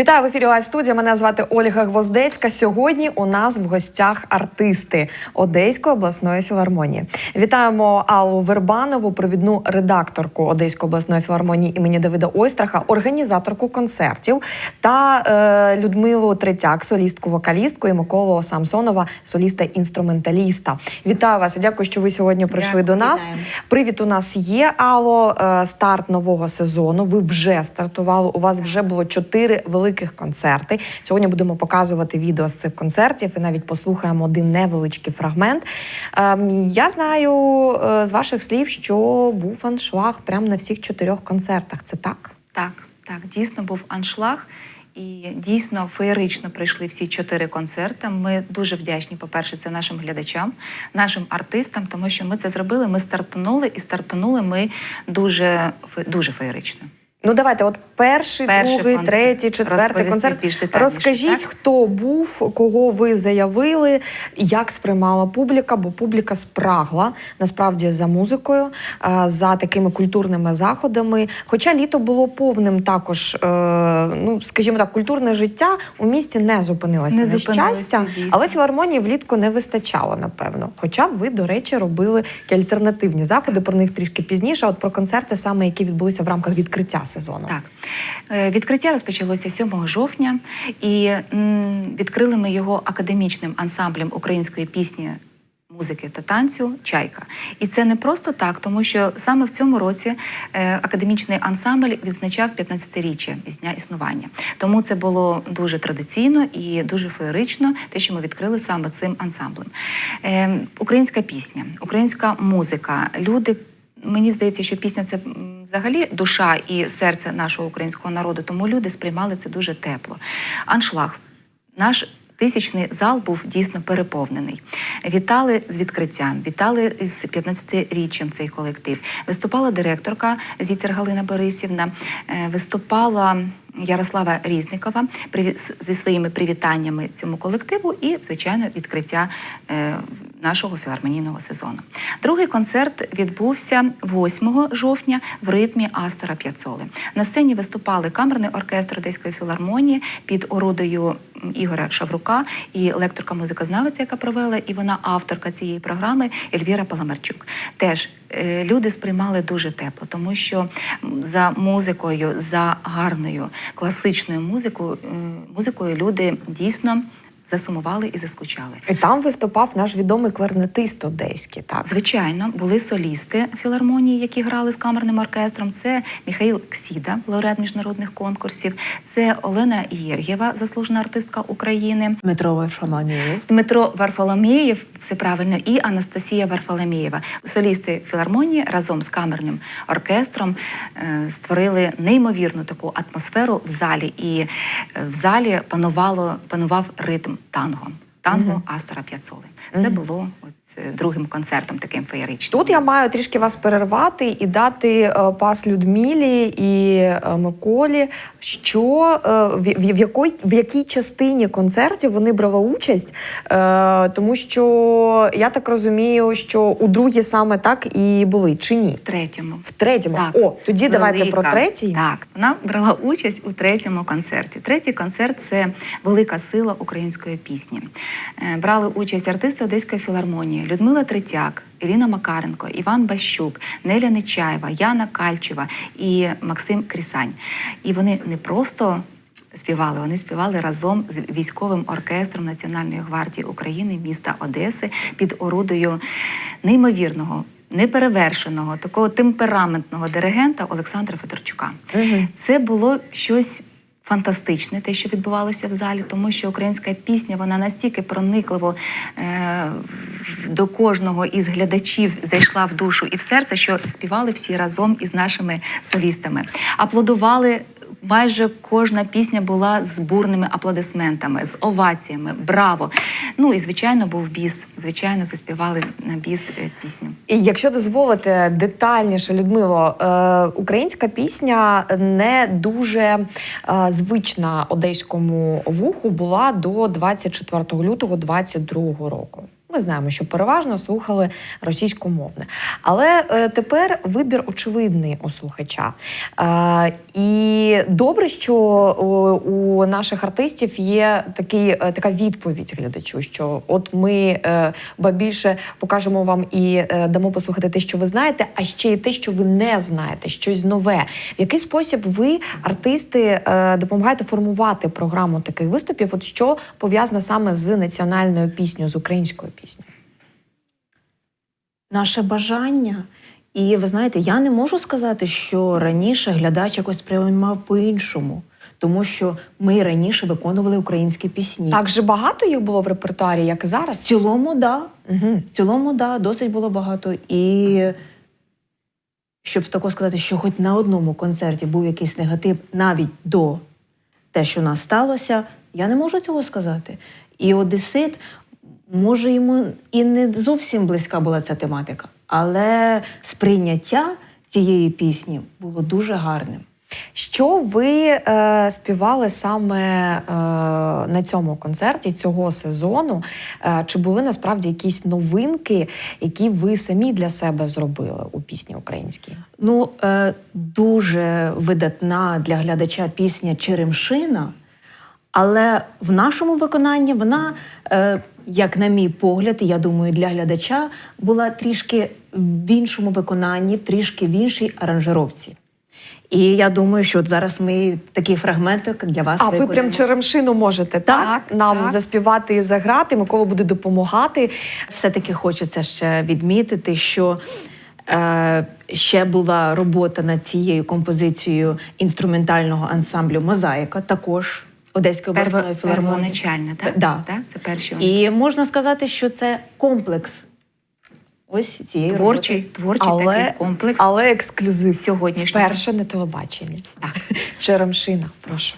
Вітаю в ефірі Лайв студія. Мене звати Ольга Гвоздецька. Сьогодні у нас в гостях артисти Одеської обласної філармонії. Вітаємо Аллу Вербанову, провідну редакторку Одеської обласної філармонії імені Давида Ойстраха, організаторку концертів та е, Людмилу Третяк, солістку, вокалістку і Миколу Самсонова, соліста-інструменталіста. Вітаю вас і дякую, що ви сьогодні прийшли Дякую, до нас. вітаємо. Привіт, у нас є Алло. Е, Старт нового сезону. Ви вже стартували. У вас вже було чотири великих концерти. Сьогодні будемо показувати відео з цих концертів і навіть послухаємо один невеличкий фрагмент. Ем, Я знаю е, з ваших слів, що був аншлаг прямо на всіх чотирьох концертах. Це так? Так, так, дійсно був аншлаг. І дійсно феєрично пройшли всі чотири концерти. Ми дуже вдячні, по-перше, це нашим глядачам, нашим артистам, тому що ми це зробили. Ми стартанули і стартанули ми дуже, дуже феєрично. Ну давайте, от перший, Перший другий, концерт. третій, четвертий Розповісти концерт. більш детальніше, Розкажіть, так? хто був, кого ви заявили, як сприймала публіка, бо публіка спрагла насправді за музикою, е, за такими культурними заходами. Хоча літо було повним також, е, ну скажімо так, культурне життя у місті не зупинилося Не на зупинилося, щастя, дійсно. але філармонії влітку не вистачало, напевно. Хоча ви, до речі, робили альтернативні заходи, про них трішки пізніше. а От про концерти, саме які відбулися в рамках відкриття сезону. Так, Е, відкриття розпочалося 7 жовтня, і відкрили ми його академічним ансамблем української пісні. Музики та танцю Чайка. І це не просто так, тому що саме в цьому році е, академічний ансамбль відзначав 15-річчя із дня існування. Тому це було дуже традиційно і дуже феєрично, те, що ми відкрили саме цим ансамблем. Е, українська пісня, українська музика. Люди Мені здається, що пісня це взагалі душа і серце нашого українського народу, тому люди сприймали це дуже тепло. Аншлаг. Наш тисячний зал був дійсно переповнений. Вітали з відкриттям, вітали з 15-річчям цей колектив. Виступала директорка Зіцер Галина Борисівна, е, виступала Ярослава Різникова зі своїми привітаннями цьому колективу і, звичайно, відкриття е, нашого філармонійного сезону. Другий концерт відбувся 8 жовтня в ритмі Астора П'яцоли. На сцені виступали камерний оркестр Одеської філармонії під орудою Ігоря Шаврука і лекторка музикознавиця, яка провела, і вона авторка цієї програми Ельвіра Паламарчук. Теж е, люди сприймали дуже тепло, тому що за музикою, за гарною класичною музикою, е, музикою люди дійсно засумували і заскучали. І там виступав наш відомий кларнетист одеський. Так Звичайно, були солісти філармонії, які грали з камерним оркестром. Це Михаїл Ксіда, лауреат міжнародних конкурсів. Це Олена Єргєва, заслужена артистка України. Дмитро Варфоломєєв. Дмитро Варфоломєєв, все правильно, і Анастасія Варфоломєєва. Солісти філармонії разом з камерним оркестром е, створили неймовірну таку атмосферу в залі, і е, в залі панувало панував ритм танго. Танго Астора П'яцоли. Це було от, другим концертом таким феєричним. тут я маю трішки вас перервати і дати е, пас Людмилі і е, Миколі. Що е, в, якій, в якій частині концертів вони брали участь? Тому що я так розумію, що у другій саме так і були, чи ні? в третьому. В третьому. Так, О, тоді давайте про третій. Так, вона брала участь у третьому концерті. Третій концерт це велика сила української пісні. Брали участь артисти Одеської філармонії Людмила Третяк, Ірина Макаренко, Іван Бащук, Неля Нечаєва, Яна Кальчева і Максим Крісань. І вони не просто. Співали, вони співали разом з військовим оркестром Національної гвардії України міста Одеси під орудою неймовірного, неперевершеного, такого темпераментного диригента Олександра Федорчука. Мгм. Це було щось. Фантастичне те, що відбувалося в залі, тому що українська пісня вона настільки проникливо е, до кожного із глядачів зайшла в душу і в серце, що співали всі разом із нашими солістами. Аплодували майже кожна пісня була з бурними аплодисментами, з оваціями. Браво! Ну і звичайно був біс. Звичайно, заспівали на біс е, пісню. І якщо дозволите детальніше, Людмило, е, українська пісня не дуже е, звична одеському вуху була до 24 лютого 22 року. Ми знаємо, що переважно слухали російськомовне. Але е, тепер вибір очевидний у слухача. Е, і добре, що у наших артистів є такий, е, така відповідь глядачу, що от ми ба більше покажемо вам і дамо послухати те, що ви знаєте, а ще й те, що ви не знаєте, щось нове. В який спосіб ви, артисти, допомагаєте формувати програму таких виступів? От що пов'язане саме з національною піснею, з українською піснею? Наше бажання. І ви знаєте, я не можу сказати, що раніше глядач якось сприймав по-іншому, тому що ми раніше виконували українські пісні. Так же багато їх було в репертуарі, як і В зараз. цілому, да. Угу. В цілому, да, досить було багато. І щоб тако сказати, що хоч на одному концерті був якийсь негатив навіть до те, що у нас сталося, я не можу цього сказати. І Одесит, може, йому і не зовсім близька була ця тематика, але сприйняття цієї пісні було дуже гарним. Що ви е, співали саме е, на цьому концерті цього сезону? Е, чи були насправді якісь новинки, які ви самі для себе зробили у пісні українській? Ну, е, дуже видатна для глядача пісня Черемшина, але в нашому виконанні вона, е, як на мій погляд, і я думаю, для глядача була трішки в іншому виконанні, трішки в іншій аранжировці. І я думаю, що от зараз ми такий фрагментик для вас А ви прям черемшину можете так, Так, нам так. заспівати і заграти. Микола буде допомагати. Все-таки хочеться ще відмітити, що е, ще була робота над цією композицією інструментального ансамблю Мозаїка, також Одеської обласної філармонії. так? Да. так? Це перші І можна сказати, що це комплекс ось цієї творчий, роботи. творчий Але, такий комплекс. але ексклюзив сьогоднішній. Перше на телебаченні. Так. Черемшина, прошу.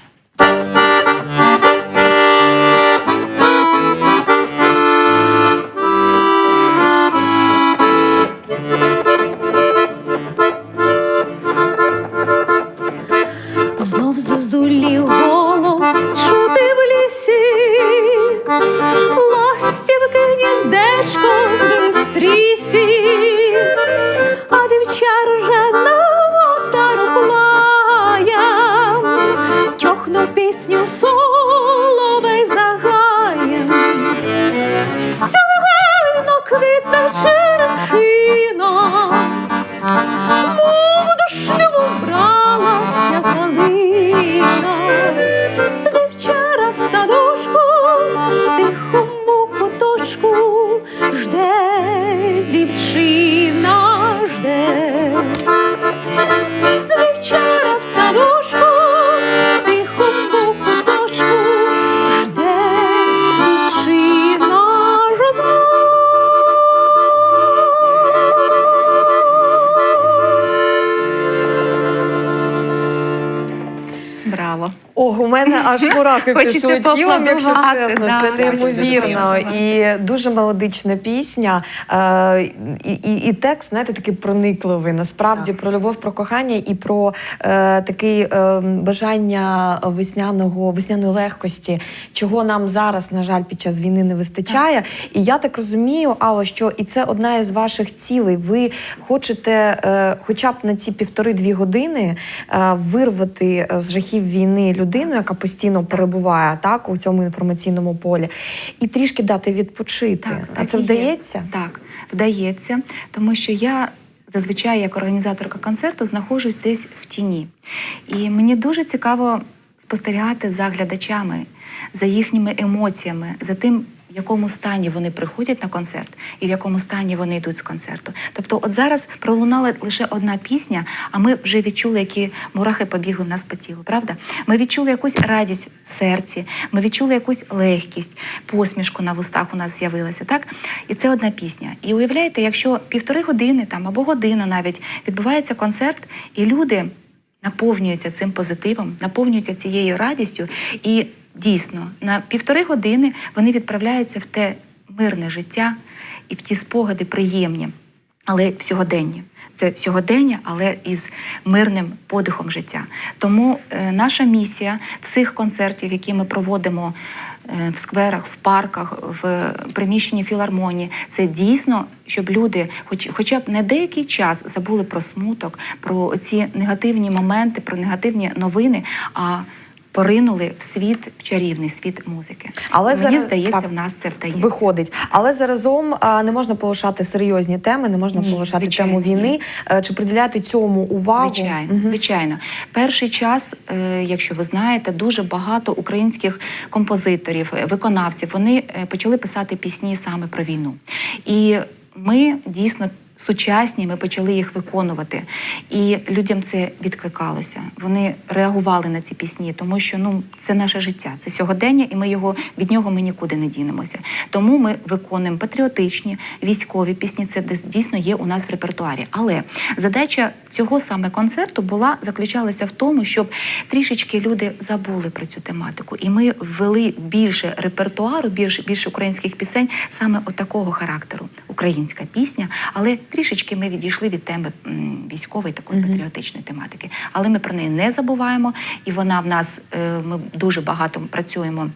Magdalena. Хочеться пішли тілом, якщо чесно. да, Це неймовірно. І дуже мелодична пісня. Е, і, і, і текст, знаєте, такий проникливий. Насправді про любов, про кохання і про е, такий е, бажання весняного, весняної легкості, чого нам зараз, на жаль, під час війни не вистачає. І я так розумію, Алло, що і це одна із ваших цілей. Ви хочете, е, хоча б на ці півтори-дві години е, вирвати з жахів війни людину, яка постійно перебуває так у цьому інформаційному полі, і трішки дати відпочити. а так це вдається? є. Так, вдається, тому що я зазвичай, як організаторка концерту, знаходжусь десь в тіні. І мені дуже цікаво спостерігати за глядачами, за їхніми емоціями, за тим. В якому стані вони приходять на концерт і в якому стані вони йдуть з концерту. Тобто, от зараз пролунала лише одна пісня, а ми вже відчули, які мурахи побігли в нас по тілу. Правда? Ми відчули якусь радість в серці, ми відчули якусь легкість, посмішку на вустах у нас з'явилася. Так, і це одна пісня. І уявляєте, якщо півтори години там або година навіть відбувається концерт, і люди наповнюються цим позитивом, наповнюються цією радістю. І дійсно на півтори години вони відправляються в те мирне життя і в ті спогади приємні, але в сьогоденні. Це сьогодення, але із мирним подихом життя. Тому е, наша місія всіх концертів, які ми проводимо е, в скверах, в парках, в приміщенні філармонії. Це дійсно, щоб люди, хоч, хоча б не деякий час, забули про смуток, про ці негативні моменти, про негативні новини, а поринули в світ, в чарівний світ музики. Але Мені зараз- здається, так. в нас це вдається. Виходить, але заразом не можна полишати серйозні теми, не можна Ні, полишати звичайно, тему війни. ні. Е, Чи приділяти цьому увагу? Звичайно, Мгм. звичайно. Перший час, е, якщо ви знаєте, дуже багато українських композиторів, е, виконавців вони почали писати пісні саме про війну. І ми дійсно. Сучасні, ми почали їх виконувати, і людям це відкликалося. Вони реагували на ці пісні, тому що ну це наше життя, це сьогодення, і ми його від нього ми нікуди не дінемося. Тому ми виконуємо патріотичні військові пісні. Це дійсно є у нас в репертуарі. Але задача цього саме концерту була заключалася в тому, щоб трішечки люди забули про цю тематику, і ми ввели більше репертуару, більше більше українських пісень саме от такого характеру. Українська пісня, але трішечки ми відійшли від теми військової такої патріотичної тематики. Але ми про неї не забуваємо, і вона в нас е, ми дуже багато працюємо.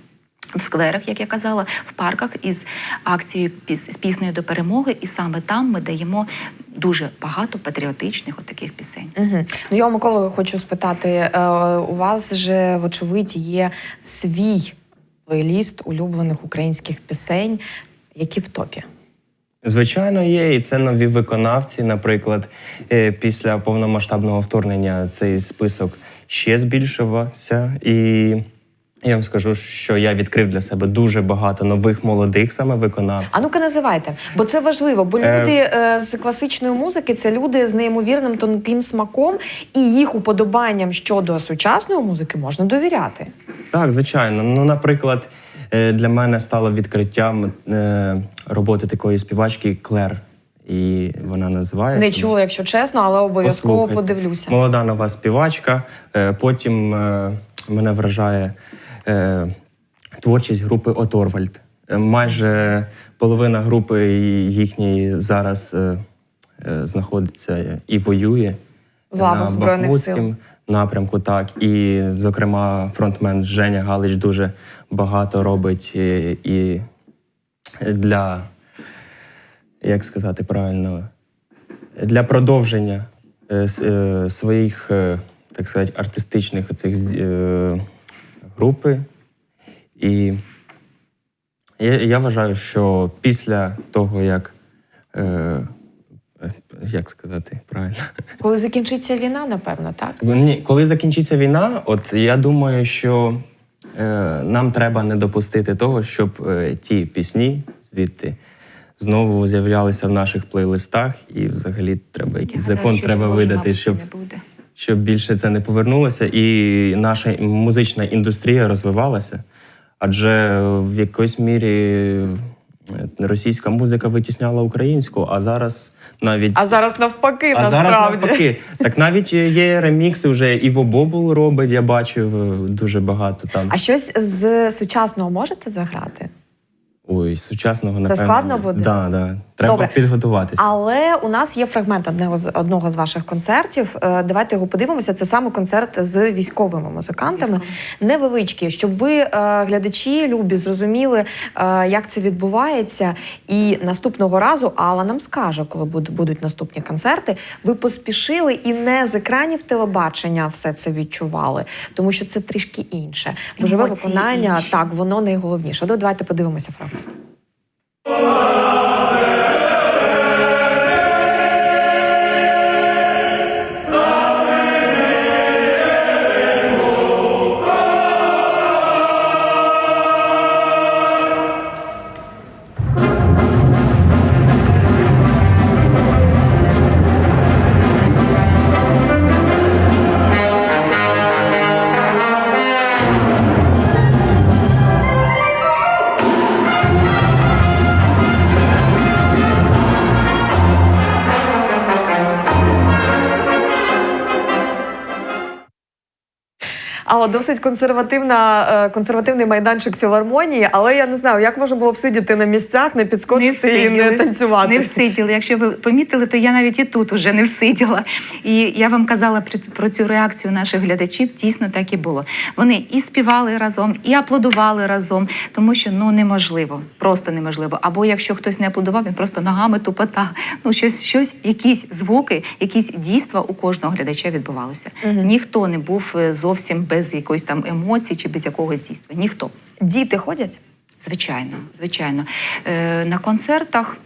В скверах, як я казала, в парках із акцією з піснею до перемоги, і саме там ми даємо дуже багато патріотичних от таких пісень. Угу. Ну, я у Миколи хочу спитати: е, у вас же, вочевидь, є свій плейліст улюблених українських пісень, які в топі. Звичайно, є, і це нові виконавці. Наприклад, е, після повномасштабного вторгнення цей список ще збільшувався. І я вам скажу, що я відкрив для себе дуже багато нових молодих саме виконавців. А ну-ка називайте, бо це важливо. Бо Е, люди е, з класичної музики це люди з неймовірним тонким смаком, і їх уподобанням щодо сучасної музики можна довіряти. Так, звичайно. Ну, наприклад, е, для мене стало відкриттям е, роботи такої співачки Клер. І вона називається. Не чула, якщо чесно, але обов'язково подивлюся. Молода нова співачка. Е, Потім е, мене вражає е, творчість групи Оторвальд. Майже половина групи їхньої зараз знаходиться і воює В лавах на Збройних сил. напрямку. Так, і зокрема, фронтмен Женя Галич дуже багато робить і для як сказати правильно, для продовження е, е, своїх, е, так сказати, артистичних оцих групи. І я, я вважаю, що після того, як, е, як сказати правильно, Коли закінчиться війна, напевно, так? ні, коли закінчиться війна, от я думаю, що нам треба не допустити того, щоб е, ті пісні звідти знову з'являлися в наших плейлистах, і взагалі треба якийсь Я закон гадаю, треба цього, видати, мабуть, щоб, не буде. щоб більше це не повернулося, і наша музична індустрія розвивалася. Адже в якоїсь мірі е, російська музика витісняла українську, а зараз навіть А зараз навпаки, а зараз насправді. навпаки. Так навіть є ремікси, вже Іво Бобул робить, я бачив е, дуже багато там. А щось з сучасного можете заграти? Ой, сучасного напевно. складно буде? Да, да. Треба Добре. підготуватися. Але у нас є фрагмент одного з одного з ваших концертів. Е, Давайте його подивимося. Це саме концерт з військовими музикантами. Військовими. Невеличкий, щоб ви, е, глядачі, любі, зрозуміли, е, як це відбувається. І наступного разу Алла нам скаже, коли будуть наступні концерти. Ви поспішили і не з екранів телебачення все це відчували, тому що це трішки інше. Бо живе виконання, інші. так воно найголовніше. Давайте подивимося фрагмент. Досить консервативна, е, консервативний майданчик філармонії, але я не знаю, як можна було всидіти на місцях, не підскочити і не танцювати. Не всиділи. Якщо ви помітили, то я навіть і тут уже не всиділа. І я вам казала про, цю реакцію наших глядачів. Дійсно так і було. Вони і співали разом, і аплодували разом, тому що ну неможливо, просто неможливо. Або якщо хтось не аплодував, він просто ногами тупотав. Ну щось, щось, якісь звуки, якісь дійства у кожного глядача відбувалося. Ніхто не був е, зовсім без якоїсь там емоції чи без якогось дійства. Ніхто. Діти ходять? Звичайно, звичайно. Е, на концертах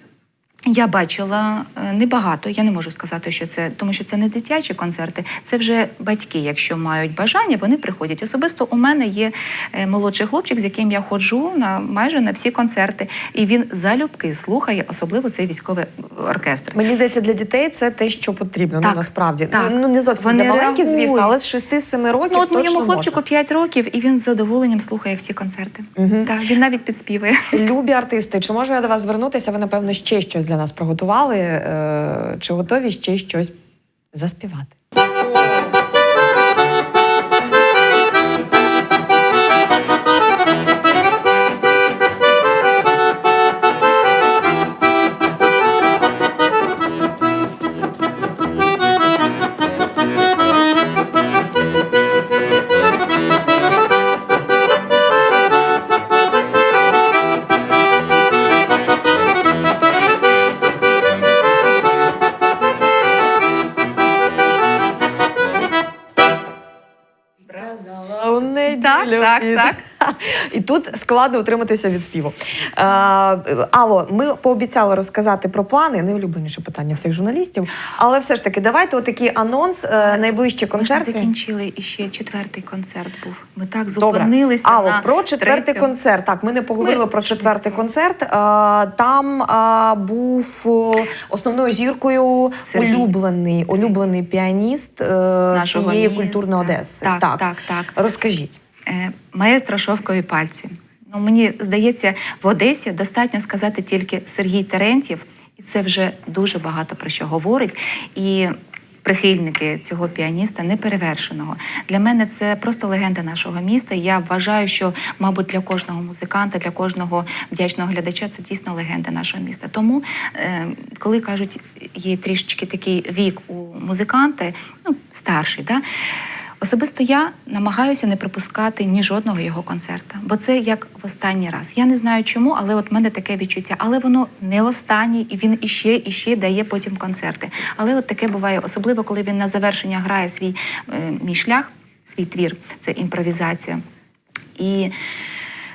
я бачила е, небагато. Я не можу сказати, що це, тому що це не дитячі концерти, це вже батьки, якщо мають бажання, вони приходять. Особисто у мене є е, молодший хлопчик, з яким я ходжу на майже на всі концерти, і він залюбки слухає, особливо цей військовий оркестр. Мені здається, для дітей це те, що потрібно. Так, ну насправді так. ну не зовсім Вони для маленьких, звісно, але з 6-7 років Ну, от точно моєму хлопчику можна. 5 років, і він з задоволенням слухає всі концерти. Мгм. Так, він навіть підспівує. Любі артисти, чи можу я до вас звернутися? Ви напевно ще щось для нас приготували. Е, Чи готові ще щось заспівати? Тут складно утриматися від співу. Е, Алло, ми пообіцяли розказати про плани. Найулюбленіше питання всіх журналістів. Але все ж таки, давайте отакий анонс. е, Найближчі Ми закінчили і ще четвертий концерт був. Ми так Добре. зупинилися. Алло, на про четвертий третьому. концерт. Так, ми не поговорили Ми про четвертий концерт. Е, Там е, був е, основною зіркою Сергій. улюблений, улюблений піаніст е, цієї міста. культурної Одеси. Так, так, так. Розкажіть. Е, Маестро шовкові пальці. Ну, мені здається, в Одесі достатньо сказати тільки Сергій Терентів, і це вже дуже багато про що говорить. І прихильники цього піаніста неперевершеного. Для мене це просто легенда нашого міста. Я вважаю, що, мабуть, для кожного музиканта, для кожного вдячного глядача це дійсно легенда нашого міста. Тому, е, коли кажуть, є трішечки такий вік у музиканта, ну, старший, да, Особисто я намагаюся не пропускати ні жодного його концерта, бо це як в останній раз. Я не знаю чому, але от в мене таке відчуття. Але воно не останній, і він іще, іще дає потім концерти. Але от таке буває, особливо коли він на завершення грає свій е, мій шлях, свій твір, це імпровізація. І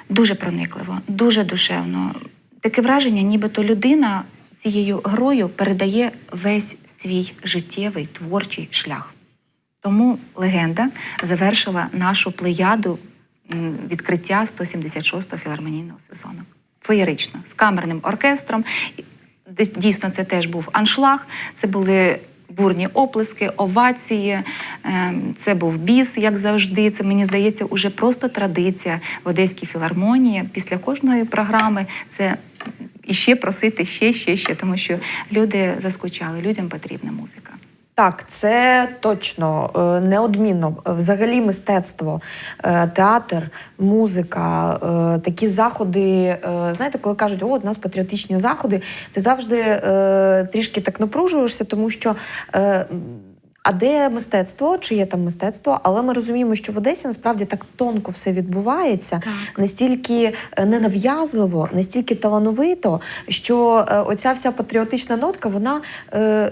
дуже проникливо, дуже душевно. Таке враження, нібито людина цією грою передає весь свій життєвий творчий шлях. Тому легенда завершила нашу плеяду відкриття 176-го філармонійного сезону. Феєрично, з камерним оркестром. І Дійсно, це теж був аншлаг. Це були бурні оплески, овації. ем, Це був біс, як завжди. Це мені здається, уже просто традиція в Одеській філармонії. Після кожної програми це іще просити ще, ще, ще, тому що люди заскучали, людям потрібна музика. Так, це точно е, неодмінно. Взагалі, мистецтво, е, театр, музика, е, такі заходи. Знаєте, коли кажуть, о, у нас патріотичні заходи, ти завжди трішки так напружуєшся, тому що. Е, А де мистецтво? Чи є там мистецтво? Але ми розуміємо, що в Одесі насправді так тонко все відбувається, Так. настільки е, ненав'язливо, настільки талановито, що е, оця вся патріотична нотка, вона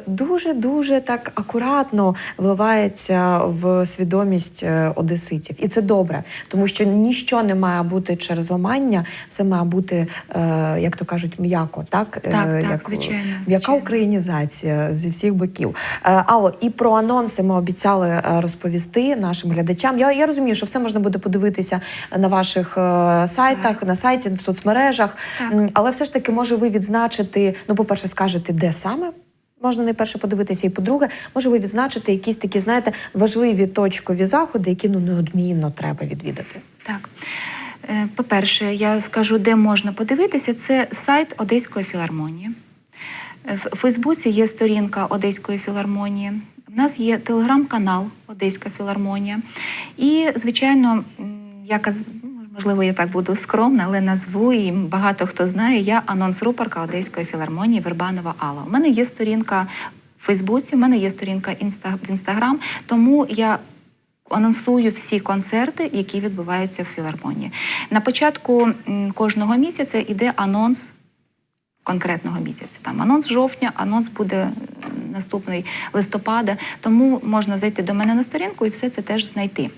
дуже дуже так акуратно вливається в свідомість е, одеситів. І це добре, тому що ніщо не має бути через ламання, це має бути, е, як то кажуть, м'яко, так? Е, Так, так, як, звичайно, М'яка українізація зі всіх боків. Е, Алло, і про анонси ми обіцяли е, розповісти нашим глядачам. Я, я розумію, що все можна буде подивитися на ваших е, сайтах, на сайті, в соцмережах. Так. Але все ж таки, може, ви відзначити, ну, по-перше, скажете, де саме. Можна найперше подивитися, і по-друге, може ви відзначити якісь такі, знаєте, важливі точкові заходи, які ну неодмінно треба відвідати. Так. Е, По-перше, я скажу, де можна подивитися. Це сайт Одеської філармонії. Е, В Фейсбуці є сторінка Одеської філармонії. У нас є телеграм-канал Одеська філармонія. І, звичайно, я можливо, я так буду скромна, але назву і багато хто знає. Я анонс-рупорка Одеської філармонії Вербанова Алла. У мене є сторінка в Фейсбуці, у мене є сторінка в Інстаграм, тому я анонсую всі концерти, які відбуваються в філармонії. На початку кожного місяця йде анонс конкретного місяця. Там анонс жовтня, анонс буде наступний листопада. Тому можна зайти до мене на сторінку і все це теж знайти.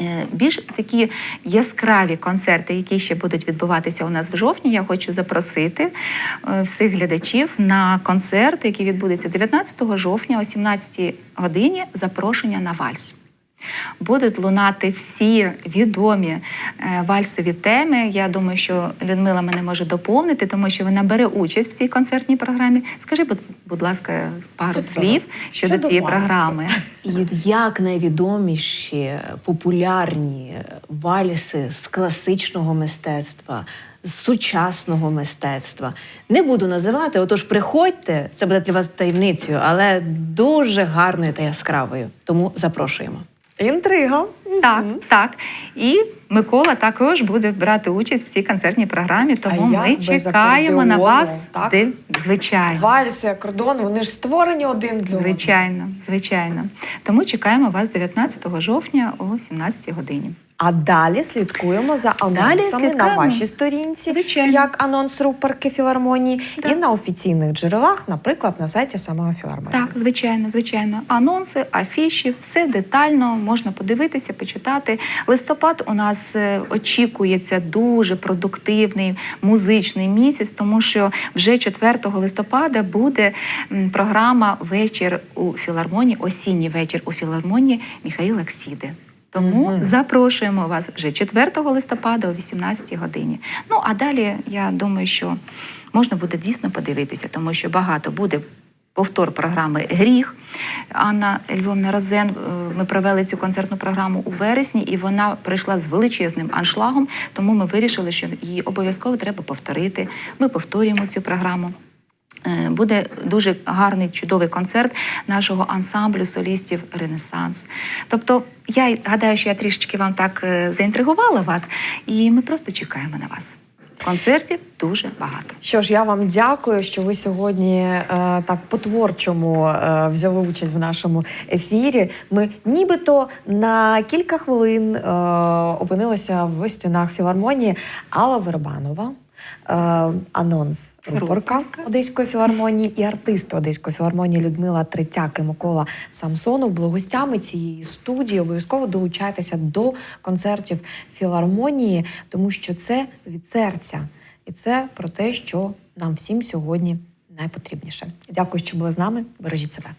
Е, Більш такі яскраві концерти, які ще будуть відбуватися у нас в жовтні, я хочу запросити е, всіх глядачів на концерт, який відбудеться 19 жовтня о 17 годині. Запрошення на вальс. Будуть лунати всі відомі е, вальсові теми. Я думаю, що Людмила мене може доповнити, тому що вона бере участь в цій концертній програмі. Скажи, будь, ласка, пару Чудово. слів щодо Щодо цієї вальсу. програми. І як найвідоміші популярні вальси з класичного мистецтва, з сучасного мистецтва. Не буду називати, отож приходьте, це буде для вас таємницею, але дуже гарною та яскравою. Тому запрошуємо. Інтрига. Так, так. І Микола також буде брати участь в цій концертній програмі, тому А ми без чекаємо на акордеону, вас. так? Де, звичайно. Вальси, акордон, вони ж створені один для одного. Звичайно, звичайно. Тому чекаємо вас 19 жовтня о 17 годині. А далі слідкуємо за анонсами на слідкуємо. вашій сторінці, Звичайно. як анонс рупорки філармонії, Да. і на офіційних джерелах, наприклад, на сайті самого філармонії. Так, звичайно, звичайно. Анонси, афіші, все детально можна подивитися, почитати. Листопад у нас е, очікується дуже продуктивний музичний місяць, тому що вже 4 листопада буде м, програма Вечір у філармонії, осінній вечір у філармонії Міхаїла Ксіди. Тому Мгм. запрошуємо вас вже 4 листопада о 18 годині. Ну а далі я думаю, що можна буде дійсно подивитися, тому що багато буде повтор програми Гріх. Анна Львовна Розен. е, Ми провели цю концертну програму у вересні, і вона прийшла з величезним аншлагом. Тому ми вирішили, що її обов'язково треба повторити. Ми повторюємо цю програму. Е, Буде дуже гарний, чудовий концерт нашого ансамблю солістів Ренесанс. Тобто, я гадаю, що я трішечки вам так е, заінтригувала вас, і ми просто чекаємо на вас. Концертів дуже багато. Що ж, я вам дякую, що ви сьогодні е, так по-творчому е, взяли участь в нашому ефірі. Ми нібито на кілька хвилин е, опинилися в стінах філармонії Алла Вербанова. Е, Анонс рупорка Одеської філармонії і артисти Одеської філармонії Людмила Третяк і Микола Самсонов були гостями цієї студії. Обов'язково долучайтеся до концертів філармонії, тому що це від серця. І це про те, що нам всім сьогодні найпотрібніше. Дякую, що були з нами. Бережіть себе.